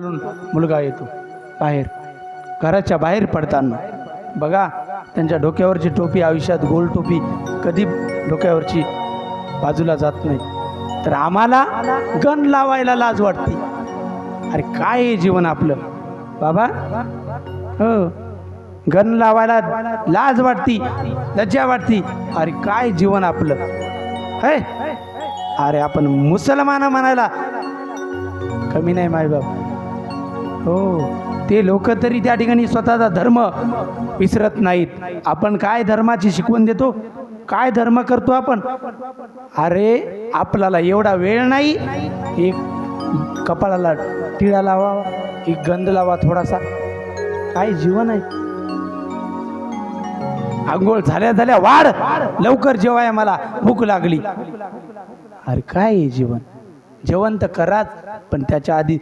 मुलगा येतो बाहेर. घराच्या बाहेर पडताना. बघा त्यांच्या डोक्यावरची टोपी आयुष्यात गोल टोपी कधी डोक्यावरची बाजूला जात नाही. तर आम्हाला गण लावायला लाज वाटते. अरे काय आहे जीवन आपलं? बाबा? हो. गण लावायला लाज वाटती लज्जा वाटती. अरे काय जीवन आपलं? है? अरे आपण मुसलमान म्हणायला कमी नाही मायबाप. हो. ते लोक तरी त्या ठिकाणी स्वतःचा धर्म विसरत नाहीत. आपण काय धर्माची शिकवण देतो? काय धर्म करतो आपण? अरे आपल्याला एवढा वेळ नाही. एक कपाळाला टिळा लावा एक गंध लावा थोडासा. काय जीवन आहे? आंघोळ झाल्या झाल्या वाढ. लवकर जेवाय मला भूक लागली. अरे काय आहे जीवन? जेवण तर कराच पण त्याच्या आधी